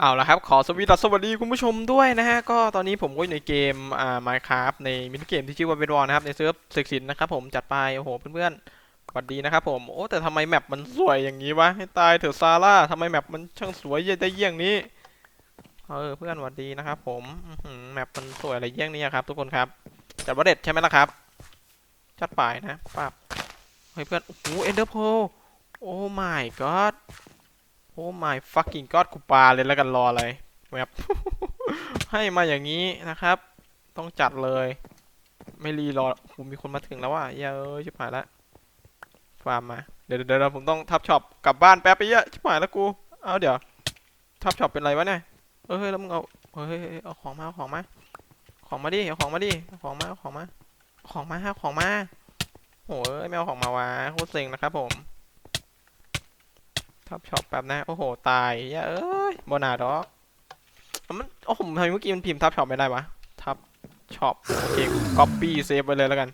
เอาละครับขอสวีดัสสวัสดีคุณผู้ชมด้วยนะฮะ ก็ตอนนี้ผมก็อยู่ในเกมอ่า Minecraft ในมินิเกมที่ชื่อว่าเวดวอลนะครับ ในเซิร์ฟเซ็กซินนะครับผมจัดไป โอ้โห เพื่อนๆสวัสดีนะครับผม โอ้ แต่ทำไมแมปมันสวยอย่างนี้วะ ให้ตายเถอะซาร่าทำไมแมปมันช่างสวยได้เยี่ยงนี้ เออ เพื่อนสวัสดีนะครับผมแมปมันสวยอะไรเยี่ยงนี้ครับ ทุกคนครับ จัดว่าเด็ดใช่ไหมล่ะครับ จัดไปนะปั๊บเฮ้ยเพื่อนโอ้โหเอนเดอร์โพโอ้ my god อ้ my fucking god กูปาเลยแล้วกันรออะไรแมปให้มาอย่างนี้นะครับ ต้องจัดเลย ไม่รีรอโอ้โหมีคนมาถึงแล้วว่ะเยเอ้ชิบหายละฟาร์มมา เดี๋ยวเดี๋ยวผมต้องทับช็อปกลับบ้านแป๊บไปเยอะชิบหายแล้วกู เอาเดี๋ยว ทับช็อปเป็นไรวะเนี่ยเออเฮ้ยแล้วมึงเอาเฮ้ยเอาของมาเอาของมาของมาดิเอาของมาดิเอาของมาเอาของมา ของมาเอาของมาโอ้ยไม่เอาของมาวะโคตรเซ็งนะครับผม ทับช็อปแป๊บนะโอ้โห ตายเหี้ยเอ้ยบนาดอกอะมันโอ้โหทำไมเมื่อกี้มันพิมพ์ทับช็อปไม่ได้วะทับช็อปโอเคก๊อปปี้เซฟไปเลยแล้วกัน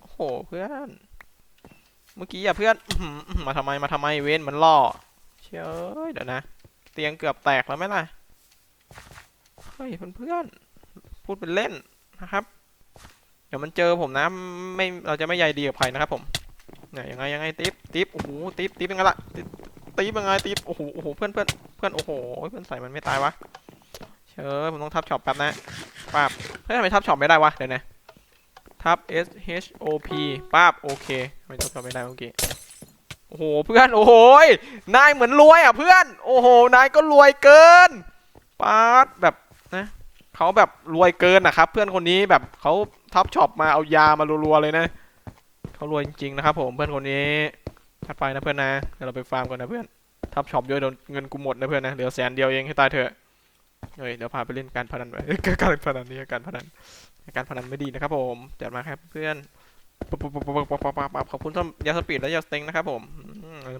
โอ้โหเพื่อน เมื่อกี้อะเพื่อนมาทำไมมาทำไมเว้นมันล่อเชื่อเอ้ยเดี๋ยวนะ เตียงเกือบแตกแล้วไหมล่ะเฮ้ยเพื่อนๆพูดเป็นเล่นนะครับ เดี๋ยวมันเจอผมนะไม่เราจะไม่ใยดีกับใครนะครับผม เนี่ยยังไงยังไงติ๊บติ๊บโอ้โหติ๊บติ๊บยังไงล่ะติ๊บยังไงติ๊บโอ้โหโอ้โหเพื่อนเพื่อนเพื่อนโอ้โหเพื่อนใส่มันไม่ตายวะเชิญผมต้องทับช็อปแป๊บนะป้าบเฮ้ยทำไมทับช็อปไม่ได้วะเดี๋ยวนะทับ S H O P ป้าบโอเคทำไมทับช็อปไม่ได้เมื่อกี้โอ้โหเพื่อนโอ้โหนายเหมือนรวยอะเพื่อน โอ้โหนายก็รวยเกินป้าดแบบนะเขาแบบรวยเกินนะครับ เพื่อนคนนี้แบบเขาทับช็อปมาเอายามารัวๆเลยนะ เขารวยจริงๆนะครับผมเพื่อนคนนี้ถัดไปนะเพื่อนนะเดี๋ยวเราไปฟาร์มก่อนนะเพื่อนทับช็อปเยอะโดนเงินกูหมดนะเพื่อนนะเหลือแสนเดียวเองให้ตายเถอะเฮ้ยเดี๋ยวพาไปเล่นการพนันไปการพนันนี่การพนันการพนันไม่ดีนะครับผมจัดมาครับเพื่อนปบบปบปบปบขอบคุณท่านยาสปีดและยาสเต็งนะครับผม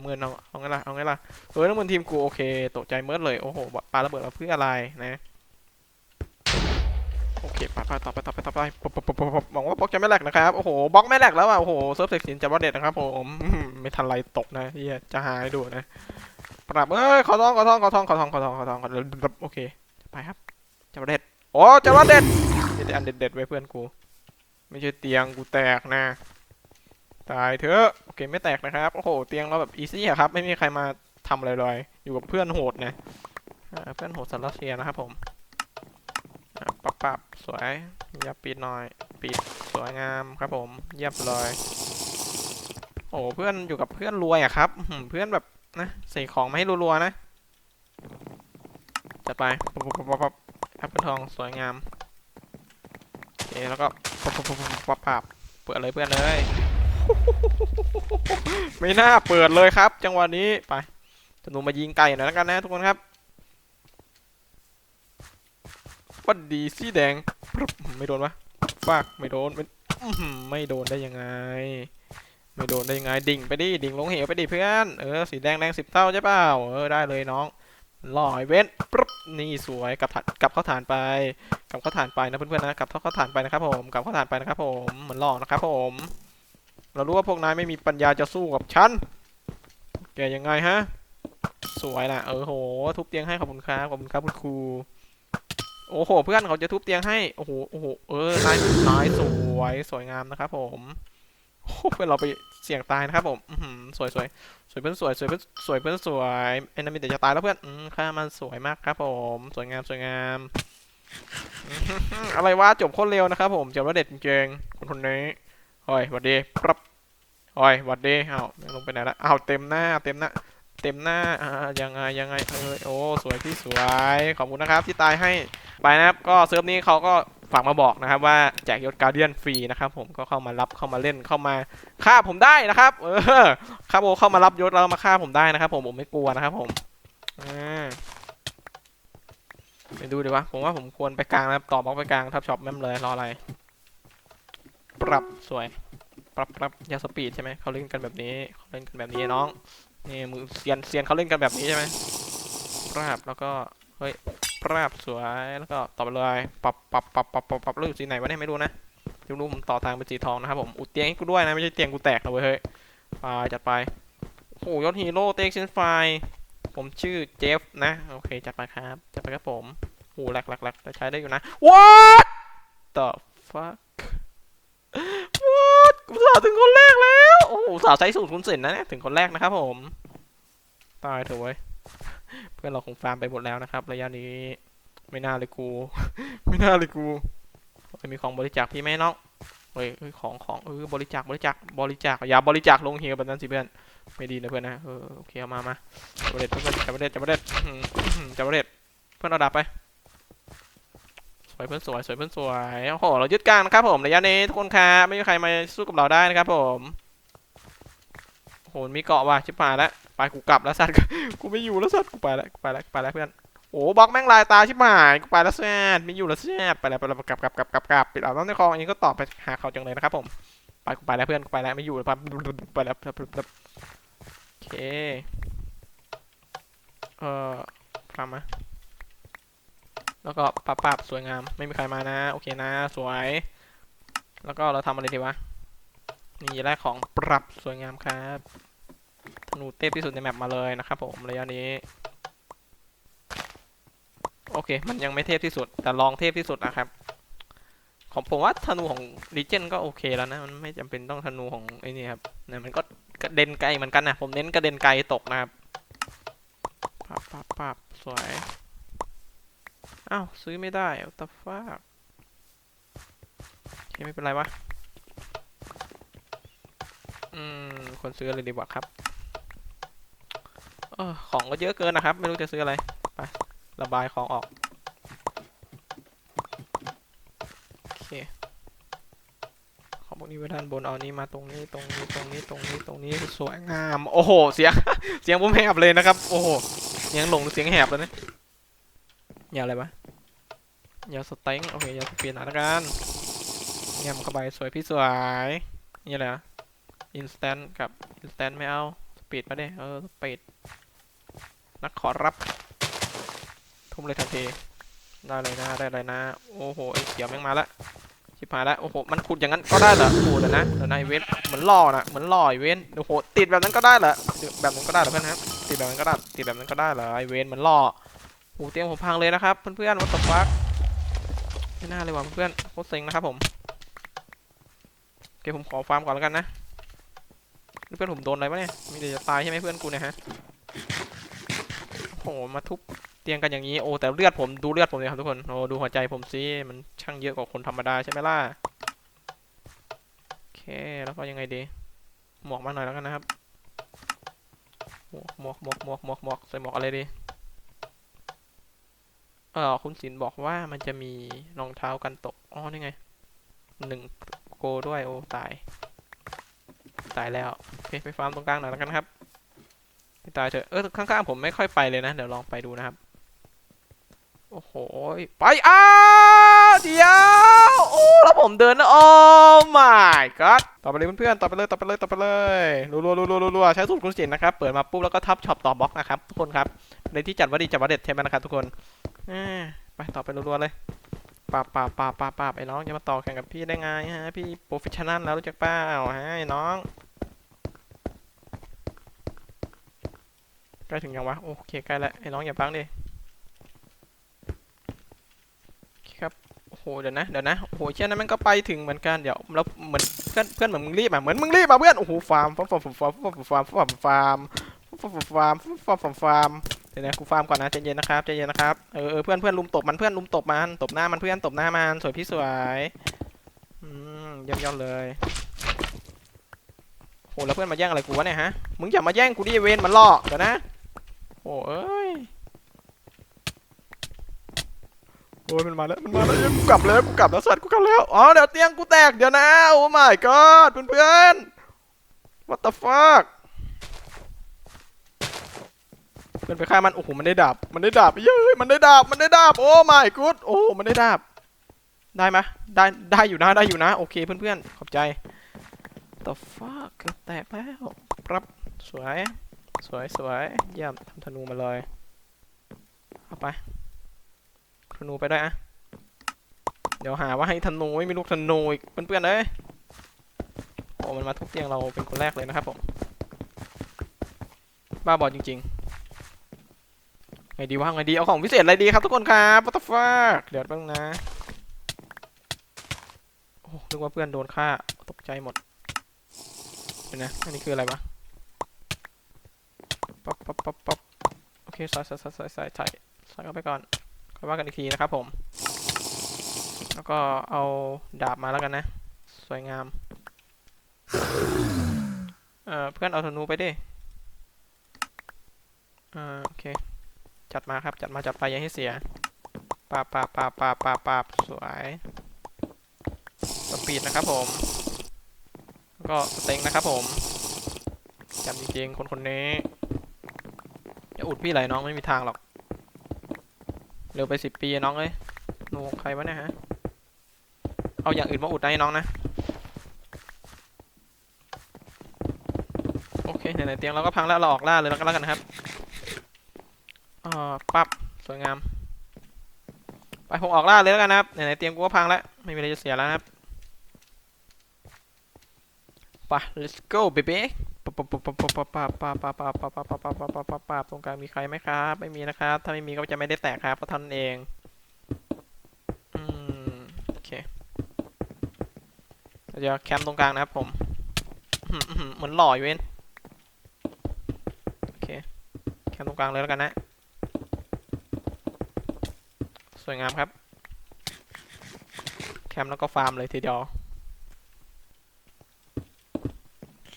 เมื่อนเอาเอาไงล่ะเอาไงล่ะเออน้ำมันทีมกูโอเคตกใจเมื่อเลยโอ้โหปาระเบิดมาเพื่ออะไรนะ โอเคไปไปต่อไปต่อไปต่อไปปุ๊บปุ๊บปุ๊บปุ๊บปุ๊บหวังว่าบล็อกจะไม่แหลกนะครับ โอ้โหบล็อกไม่แหลกแล้วอะ โอ้โหเซิร์ฟเซ็กซินจะว่าเด็ดนะครับผมไม่ทันไรตกนะเฮียจะหายดูนะปรับเอ้ยขอทองขอทองขอทองขอทองขอทองขอทองขอทองโอเค ไปครับจะว่าเด็ดโอ้จะว่าเด็ดนี่แต่อันเด็ดเด็ดๆไว้เพื่อนกู ไม่ใช่เตียงกูแตกนะ ตายเถอะโอเคไม่แตกนะครับ โอ้โหเตียงเราแบบอีซี่ครับ ไม่มีใครมาทำอะไรเลยอยู่กับเพื่อนโหดนะเพื่อนโหดสารเซียนะครับผม ปับปับสวยอย่าปิดหน่อย ปิดสวยงามครับผมเยี่ยมเลยโอ้เพื่อนอยู่กับเพื่อนรวยอะครับเพื่อนแบบนะใส่ของมาให้รัวๆนะจัดไปปับปับปับปับปับแอปเปิลทองสวยงามโอเคแล้วก็ปับปับปับปับปับเปิดเลยเพื่อนเลยไม่น่าเปิดเลยครับ จังหวะนี้ไปธนูมายิงไก่หน่อยแล้วกันนะทุกคนครับ วัดดีสีแดง ไม่โดนวะฟากไม่โดนไม่ไม่โดนได้ยังไง ไม่โดนได้ยังไง ดิ่งไปดิ ดิ่งลงเหวไปดิเพื่อน เออ สีแดงแดงสิบเท่าใช่เปล่า เออ ได้เลยน้องลอยเว้นปรึ๊บนี่สวยกลับกลับเข้าฐานไปกลับเข้าฐานไปนะเพื่อนๆนะกลับเข้าฐานไปนะครับผมกลับเข้าฐานไปนะครับผมเหมือนหลอกนะครับผม เรารู้ว่าพวกนายไม่มีปัญญาจะสู้กับฉันแกยังไงฮะ สวยนะเออโห ทุบเตียงให้ขอบคุณครับขอบคุณครับคุณครู โอ้โห เพื่อนเขาจะทุบเตียงให้ โอ้โห โอ้โห เออนายนายสวย สวยงามนะครับผมโอ้เพื่อนเราไปเสี่ยงตายนะครับผมอืสวยสวยสวยเพื่อนสวยสวยเพื่อนสวยเพื่อนสวยเอ็นนมิแต่จะตายแล้วเพื่อนอืมค่ามันสวยมากครับผม สวยงามสวยงาม อะไรวะจบโคตรเร็วนะครับผมจบแล้วเด็ดจริงคนคนนี้โอ้ยหวัดดีปรับโอ้ยหวัดดีอ้าวลงไปไหนละอ้าวเต็มหน้าเต็มหน้า เต็มหน้าอ่ายังไงยังไงเอ้ยโอ้สวยพี่สวยขอบคุณนะครับที่ตายให้ไปนะครับก็เซิร์ฟนี้เขาก็ฝากมาบอกนะครับว่าแจกยศการเดียนฟรีนะครับผมก็เข้ามารับเข้ามาเล่นเข้ามาฆ่าผมได้นะครับ เออครับผมเข้ามารับยศแล้วมาฆ่าผมได้นะครับ ผมผมไม่กลัวนะครับผมอ่าไปดูดีวะผมว่าผมควรไปกลางนะครับต่อบล็อกไปกลางทับช็อปแม่มเลยรออะไร ปรับสวย ปรับปรับยาสปีดใช่ไหมเขาเล่นกันแบบนี้เขาเล่นกันแบบนี้น้อง นี่มือเซียนเซียนเขาเล่นกันแบบนี้ใช่ไหมปรับแล้วก็ เฮ้ยปรับสวย แล้วก็ต่อไปเลยปรับปรับปรับปรับปรับปรับเรื่องสีไหนวะเนี่ยไม่รู้นะไม่รู้ผมต่อทางเป็นสีทองนะครับผมอุดเตียงให้กูด้วยนะ ไม่ใช่เตียงกูแตกนะเว้ยเฮ้ยไปจัดไป โอ้โหยศฮีโร่เต็กเซนไฟ ผมชื่อเจฟนะ โอเค จัดไปครับ จัดไปครับผมโหแหลกแหลกแหลกแต่ใช้ได้อยู่นะ what the fuck what กูสาวถึงคนแรกแล้ว โอ้โหสาวใช้สูตรคุณสินนะเนี่ยถึงคนแรกนะครับผม ตายเถอะเว้ยเพื่อนเราคงฟาร์มไปหมดแล้วนะครับ ระยะนี้ไม่น่าเลยกู ไม่น่าเลยกูเฮ้ยมีของบริจาคพี่ไหมน้องเฮ้ยเฮ้ของของเออบริจาคบริจาคบริจาคอย่าบริจาคลงเฮียแบบนั้นสิเพื่อนไม่ดีนะเพื่อนนะเออโอเคเอามามาจับประเด็ดเพื่อนจับประเด็ดจับประเด็ดจับประเด็ดเพื่อนเอาดาบไปสวยเพื่อนสวยสวยเพื่อนสวยโอ้โหเรายึดกลางนะครับผมระยะนี้ทุกคนครับไม่มีใครมาสู้กับเราได้นะครับผม โอ้มีเกาะว่ะชิบหายแล้วไปกูกลับแล้วสัตว์กูไม่อยู่แล้วสัตว์กูไปแล้วกูไปแล้วกูไปแล้วเพื่อนโอ้บล็อกแม่งลายตาชิบหายกูไปแล้วแซดไม่อยู่แล้วแซดไปแล้วไปแล้วกลับกลับกลับกลับกลับปิดเอาต้องในคลองอันนี้ก็ตอบไปหาเขาจังเลยนะครับผมไปกูไปแล้วเพื่อนกูไปแล้วไม่อยู่แล้วไปไปแล้วโอเคเอ่อทำมาแล้วก็ปับปับสวยงามไม่มีใครมานะ โอเคนะ สวย แล้วก็เราทำอะไรดีวะนี่แรกของปรับสวยงามครับ นูเทพที่สุดในแมปมาเลยนะครับผมระยะนี้ โอเค มันยังไม่เทพที่สุด แต่ลองเทพที่สุดนะครับ ของผมว่าธนูของดิเจนก็โอเคแล้วนะ มันไม่จำเป็นต้องธนูของไอ้นี่ครับเนี่ยมันก็กระเด็นไกลเหมือนกันนะ ผมเน้นกระเด็นไกลตกนะครับปับปับปับสวย อ้าว ซื้อไม่ได้เอาต h ฟ้าโอเคไม่เป็นไรวะ อืม คนซื้ออะไรดีกว่าครับ ออของก็เยอะเกินนะครับ ไม่รู้จะซื้ออะไร ไประบายของออก โอเคของพวกนี้ไว้ด้านบน เอานี้มาตรงนี้ตรงนี้ตรงนี้ตรงนี้ตรงนี้สวยงาม โอ้โห เสียง เสียงผมแหบเลยนะครับ โอ้โหเสียงหลงเสียงแหบแล้วเนี่ยาอะไรวะยาสเต็งโอเคยาสเปียนนะกันแง้มเข้าไปสวยพี่สวย นี่อะไรอะอินสแตนกับอินสแตนไม่เอา สปีดมาเด้เออ สปีด นักขอรับ ทุ่มเลยทันที ได้เลยนะ ได้เลยนะ โอ้โห ไอ้เขียวแม่งมาละ ชิบหายละ โอ้โห มันขุดอย่างนั้นก็ได้เหรอโอ้โหเดี๋ยวนะเดี๋ยวนะไอเวนเหมือนล่อนะเหมือนล่อไอเวนโอ้โห ติดแบบนั้นก็ได้เหรอ แบบนั้นก็ได้เหรอเพื่อนครับติดแบบนั้นก็ได้ ติดแบบนั้นก็ได้เหรอ ไอเวนเหมือนล่อโอ้เตียงผมพังเลยนะครับ เพื่อนๆวัตถุฟักไม่น่าเลยว่ะเพื่อนโคตรเซ็งนะครับผมโอเคผมขอฟาร์มก่อนแล้วกันนะ เพื่อนผมโดนอะไรวะเนี่ย มีแต่จะตายใช่ไหมเพื่อนกูเนี่ยฮะ หมาทุบเตียงกันอย่างนี้โอ้แต่เลือดผมดูเลือดผมเลยครับทุกคนโอ้ดูหัวใจผมสิมันช่างเยอะกว่าคนธรรมดาใช่ไหมล่ะโอเคแล้วก็ยังไงดีหมวกมาหน่อยแล้วกันนะครับหมวกหมวกหมวกหมวกหมวกหมวกใส่หมวกอะไรดีเออคุณศิลป์บอกว่ามันจะมีรองเท้ากันตกอ๋อนี่ไงหนึ่งโกด้วยโอ้ตาย ตายแล้วโอเคไปฟาร์มตรงกลางหน่อยแล้วกันครับ ตายเถอะ เออข้างๆผมไม่ค่อยไปเลยนะ เดี๋ยวลองไปดูนะครับ โอ้โห ไปอ้าเดียวโอ้แล้วผมเดินนะโอ้ my god ต่อไปเลยเพื่อนๆ ต่อไปเลย ต่อไปเลย ต่อไปเลยรัวๆรัวๆรัวๆใช้สูตรคุณศิลป์นะครับ เปิดมาปุ๊บแล้วก็ทับช็อปต่อบล็อกนะครับทุกคนครับ ในที่จัดวัดดีจัดวัดเด็ดใช่ไหมนะครับทุกคนอไปต่อไปรัวๆเลยปาบปาบปาบปาบปาบไอ้น้องจะมาต่อแข่งกับพี่ได้ไงฮะ พี่โปรเฟชชั่น a ลแล้วรู้จักเปล่าฮะไอ้น้อง ใกล้ถึงยังวะ โอเคใกล้แล้วไอ้น้องอย่าพังดิครับโอ้โหเดี๋ยวนะเดี๋ยวนะโอ้โหเช่นนั้นมันก็ไปถึงเหมือนกันเดี๋ยวแล้วเหมือนเพื่อนเพื่อนเหมือนมึงรีบอะเหมือนมึงรีบอะเพื่อนโอ้โหฟาร์มฟาร์มฟาร์มฟาร์มฟาร์มฟาร์มฟาร์มฟาร์มฟาร์มฟาร์มฟาร์มฟาร์มฟาร์มฟาร์มเดี๋ยวนะกูฟาร์มก่อนนะใจเย็นนะครับใจเย็นนะครับเออเพื่อนเพื่อนลุมตบมันเพื่อนลุมตบมันตบหน้ามันเพื่อนตบหน้ามันสวยพี่สวยอืมเยี่ยอดเลยโหแล้วเพื่อนมาแย่งอะไรกูวะเนี่ยฮะมึงอย่ามาแย่งกูดิเวนมันล่อเดี๋ยวนะ อ้เอ้ยโอ้ยมันมาแล้วมันมาแล้วเอ้ยกูกลับแล้วกูกลับแล้วสัตว์กูกลับแล้วอ๋อเดี๋ยวเตียงกูแตกเดี๋ยวนะโอ้ my god เพื่อนเพื่อนๆ what the fuck เพื่อนไปฆ่ามันโอ้โหมันได้ดาบมันได้ดาบเย้ยมันได้ดาบมันได้ดาบโอ้ my god โอ้มันได้ดาบได้ไหมได้ได้อยู่นะได้อยู่นะโอเคเพื่อนๆขอบใจ the fuck เกือบแตกแล้วครับสวย สวยสวยเยี่ยมทำธนูมาเลยเอาไปธนูไปด้วยอะเดี๋ยวหาว่าให้ธนูไม่มีลูกธนูอีกเพื่อนๆเอ้ยโอ้มันมาทุบเตียงเราเป็นคนแรกเลยนะครับผมบ้าบอจริงๆไงดีวะไงดีเอาของพิเศษอะไรดีครับทุกคนครับปัตตฟากเดี๋ยวแป๊บนึงนะโอ้นึกว่าเพื่อนโดนฆ่าตกใจหมดเดี๋ยวนะอันนี้คืออะไรวะ ป๊อปป๊อปป๊อปโอเคใส่ใส่ใส่ใส่ใส่ใส่ใส่เข้าไปก่อนค่อยว่ากันอีกทีนะครับผม แล้วก็เอาดาบมาแล้วกันนะ สวยงาม เอ่อเพื่อนเอาธนูไปดิอ่าโอเค จัดมาครับ จัดมาจัดไปอย่าให้เสียปาบปาบปาบปาบปาบปาบสวยสปีดนะครับผมแล้วก็สเต็งนะครับผมจำจริงๆคนคนนี้ อุดพี่ไหลน้องไม่มีทางหรอก เร็วไปสิบปีน้องเอ้ยหนูใครวะเนี่ยฮะ เอาอย่างอื่นมาอุดให้น้องนะ โอเคไหนๆเตียงเราก็พังแล้วเราออกล่าเลยแล้วก็แล้วกันนะครับอ่าปั๊บสวยงาม ไปผมออกล่าเลยแล้วกันนะครับไหนๆเตียงกูก็พังแล้วไม่มีอะไรจะเสียแล้วนะครับไป let's go baby ปั๊บปั๊บปั๊บปั๊บปั๊บปั๊บปั๊บปั๊บปั๊บปั๊บปั๊บปั๊บปั๊บปั๊บปั๊บปั๊บตรงกลางมีใครไหมครับ ไม่มีนะครับ ถ้าไม่มีก็จะไม่ได้แตกครับเพราะท่านเอง อืม โอเคเราจะแคมป์ตรงกลางนะครับผมเหมือนหล่ออยู่เว้นโอเคแคมป์ตรงกลางเลยแล้วกันนะ สวยงามครับ แคมป์แล้วก็ฟาร์มเลยทีเดียว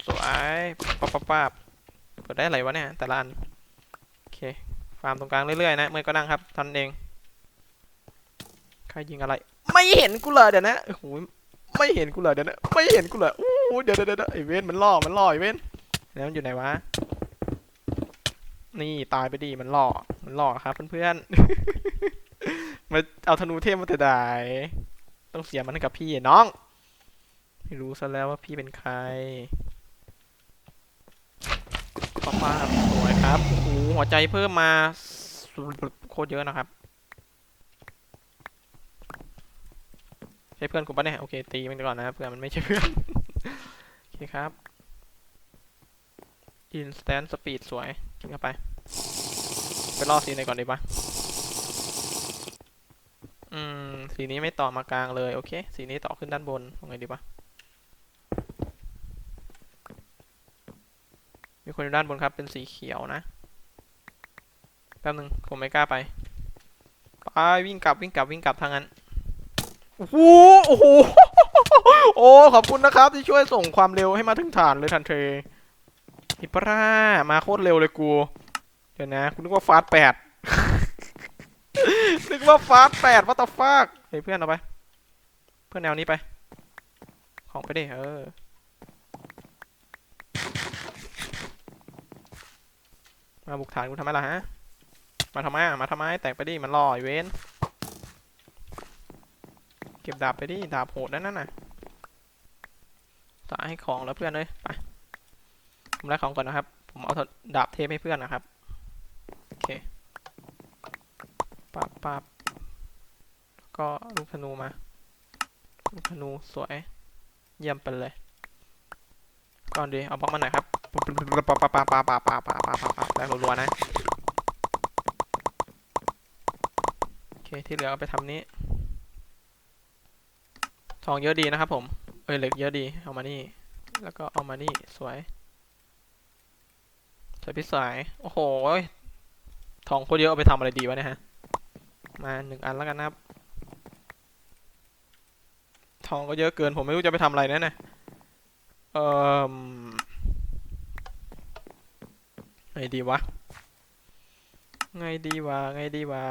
สวย ปั๊บปั๊บปั๊บเปิดได้อะไรวะเนี่ยแต่ละอันโอเคฟาร์มตรงกลางเรื่อยๆนะเมื่อก็นั่งครับท่านเองใครยิงอะไร ไม่เห็นกูเลยเดี๋ยวนะโอ้โหไม่เห็นกูเลยเดี๋ยวนะไม่เห็นกูเลยอู้หูเดี๋ยวเดี๋ยวเดี๋ยวไอเวนมันล่อมันล่อไอเวนแล้วมันอยู่ไหนวะนี่ตายไปดีมันหล่อมันหล่อครับเพื่อนๆมาเอาธนูเทพมาแต่ไดต้องเสียมันให้กับพี่น้อง ไม่รู้ซะแล้วว่าพี่เป็นใคร ขอบมาสวยครับโอ้โหหัวใจเพิ่มมาโคตรเยอะนะครับ ใช่เพื่อนกูปะเนี่ยโอเคตีมันก่อนนะเพื่อนมันไม่ใช่เพื่อนโอเคครับ instant speed สวยกินเข้าไปไปล่อสีไหนก่อนดีปะอืม สีนี้ไม่ต่อมากลางเลย โอเค สีนี้ต่อขึ้นด้านบนทำไงดีปะ นอยู่ด้านบนครับเป็นสีเขียวนะแป๊บนึงผมไม่กล้าไปไปวิ่งกลับวิ่งกลับวิ่งกลับทางนั้นโอ้โหโอ้โหโอ้ขอบคุณนะครับที่ช่วยส่งความเร็วให้มาถึงฐานเลยทันทีอิปรามาโคตรเร็วเลยกูเดี๋ยวนะคุณนึกว่าฟาสแปดนึกว่าฟาสแปดวัตฟากเฮ้ยเพื่อนเอาไป เพื่อนแนวนี้ไป ของไปดิเออ มาบุกฐานกูทำไมล่ะฮะ มาทำไมอะมาทำไม แตกไปดิ มันรออยู่เว้นเก็บดาบไปดิ ดาบโหดนั่นน่ะตาให้ของแล้วเพื่อนเลย ไป ผมได้ของก่อนนะครับ ผมเอาดาบเทปให้เพื่อนนะครับ โอเคปับปับก็ลูกธนูมา ลูกธนูสวย เยี่ยมไปเลย ก่อนดี เอาบล็อกมาหน่อยครับ ปาปาปาปาปาปาปาปาปาปาได้รัวๆนะโอเคที่เหลือเอาไปทำนี้ ทองเยอะดีนะครับผม เอ้ยเหล็กเยอะดี เอามานี่ แล้วก็เอามานี่ สวยใส่พิสายโอ้โหทองโคตรเยอะเอาไปทำอะไรดีวะเนี่ยฮะ มาหนึ่งอันแล้วกันนะครับ ทองก็เยอะเกินผมไม่รู้จะไปทำอะไรนั่นนะเอ่อ ไงดีวะ ไงดีวะ ไงดีวะ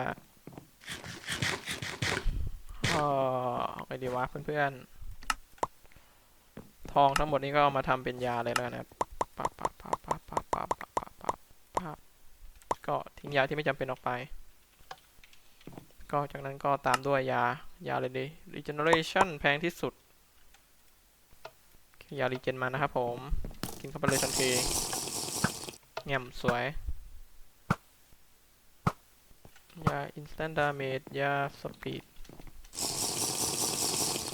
เออไงดีวะเพื่อนๆ ทองทั้งหมดนี้ก็เอามาทำเป็นยาเลยแล้วกันนะครับปับปับปับปับปับปับปับปับปับปับก็ทิ้งยาที่ไม่จำเป็นออกไป ก็จากนั้นก็ตามด้วยยา ยาเลยดี regeneration แพงที่สุด ยา regen มานะครับผม กินเข้าไปเลยทันที แง่มสวย ยา instant damage ยา speed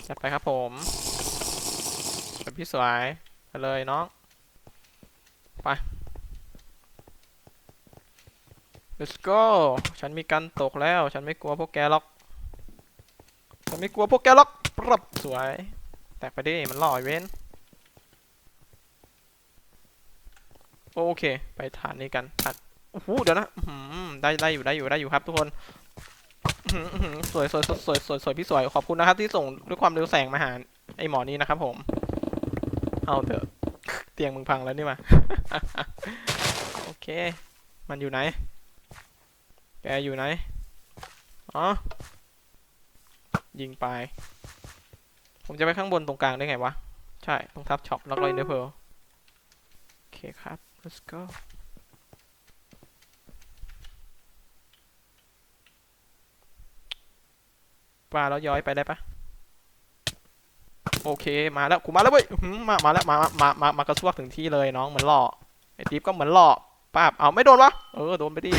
จัดไปครับผมแบบพี่สวยไปเลยน้อง ไป let's go ฉันมีกันตกแล้ว ฉันไม่กลัวพวกแกหรอก ฉันไม่กลัวพวกแกหรอกปรับสวย แตกไปดิ มันหล่อเว้น โอเค ไปฐานนี้กันฐานโอ้โหเดี๋ยวนะได้ได้อยู่ได้อยู่ได้อยู่ครับทุกคนสวยสวยสวยสวยสวยสวยพี่สวยขอบคุณนะครับ ที่ส่งด้วยความเร็วแสงมาหาไอหมอนี้นะครับ ผม เอาเถอะเตียงมึงพังแล้วนี่มาโอเค มันอยู่ไหน แกอยู่ไหนอ๋อยิงไป ผมจะไปข้างบนตรงกลางได้ไงวะ ใช่ตรงทับช็อปแล้วก็อินเดอร์เพลโอเคครับ let's go ปลาแล้วย้อยไปได้ปะโอเค มาแล้วกูมาแล้วเว้ยมา มาแล้ว มา มา มามากระซวกถึงที่เลยน้อง เหมือนหล่อไอติ๊บก็เหมือนหล่อป้าบเอาไม่โดนวะ เออ โดนไปดิ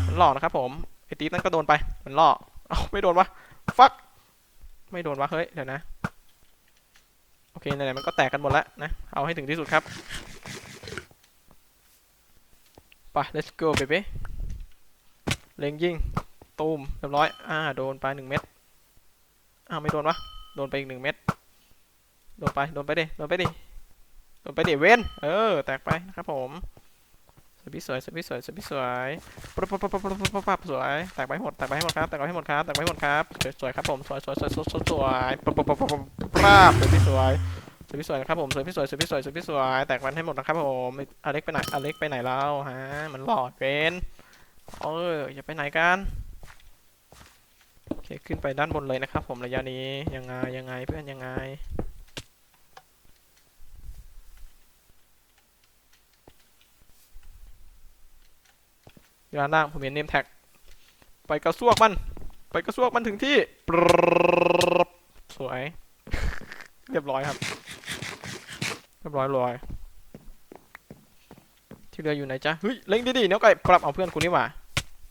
เหมือนหล่อนะครับผม ไอติ๊บนั่นก็โดนไป เหมือนหล่อเอาไม่โดนวะ ฟัก ไม่โดนวะ เฮ้ย เดี๋ยวนะ โอเค ไหนๆมันก็แตกกันหมดแล้วนะ เอาให้ถึงที่สุดครับ ไป let's go baby เล็งยิงตูมเรียบร้อย อ่า โดนไปหนึ่งเม็ดอ้าไม่โดนวะ โดนไปอีกหนึ่งเม็ด โดนไป โดนไปดิ โดนไปดิ โดนไปดิ เว้น เออ แตกไปนะครับผมสวยพี่สวยสวยพี่สวยสวยพี่สวยปั๊บปั๊บปั๊บปั๊บปั๊บปั๊บสวย แตกไปให้หมด แตกไปให้หมดครับ แตกไปให้หมดครับ แตกไปให้หมดครับ สวยสวยครับผม สวยสวยสวยสวยสวยสวยปั๊บปั๊บปั๊บปั๊บปั๊บปั๊บสวยพี่สวย สวยพี่สวยครับผมสวยพี่สวยสวยพี่สวยสวยพี่สวยแตกมันให้หมดนะครับผมอเล็กไปไหนอเล็กไปไหนแล้วฮะมันหลอดเป็นเอออย่าไปไหนกันโอเคขึ้นไปด้านบนเลยนะครับผมระยะนี้ยังไงยังไงเพื่อนยังไงด้านล่างผมเห็นเนมแท็กไปกระซวกมัน ไปกระซวกมันถึงที่สวย เรียบร้อยครับ เรียบร้อยลอยที่เหลืออยู่ไหนจ๊ะเฮ้ยเล็งดีๆเนี้ยไก่ปรับเอาเพื่อนคุณนี่หว่า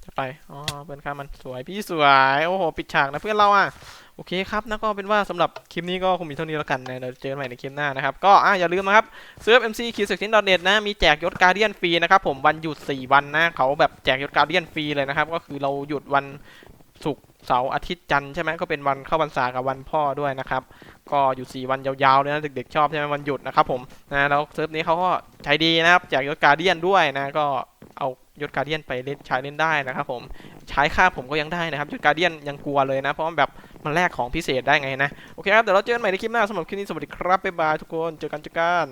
จะไปอ๋อเพื่อนข้ามันสวยพี่สวยโอ้โหปิดฉากนะเพื่อนเราอะโอเคครับนะก็เป็นว่าสำหรับคลิปนี้ก็คงมีเท่านี้แล้วกันนะเดี๋ยวเจอกันใหม่ในคลิปหน้านะครับ ก็อะอย่าลืมนะครับเซิร์ฟ MC คิวสิกนเน็ตนะ มีแจกยศการเดียนฟรีนะครับผมวันหยุด 4 วันนะ เขาแบบแจกยศการเดียนฟรีเลยนะครับ ก็คือเราหยุดวันศุกร์ เสาร์อาทิตย์จันทร์ใช่ไหมก็เป็นวันเข้าพรรษากับวันพ่อด้วยนะครับ ก็หยุด4วันยาวๆเลยนะเด็กๆชอบใช่ไหมวันหยุดนะครับผมนะแล้วเซิร์ฟนี้เขาก็ใช้ดีนะครับแจกยศการเดียนด้วยนะก็เอายศการเดียนไปเล่นใช้เล่นได้นะครับผมใช้ค่าผมก็ยังได้นะครับยศการเดียนยังกลัวเลยนะ เพราะแบบมันแลกของพิเศษได้ไงนะ โอเคครับเดี๋ยวเราเจอกันใหม่ในคลิปหน้าสำหรับคลิปนี้สวัสดีครับบ๊ายบายทุกคนเจอกันเจอกัน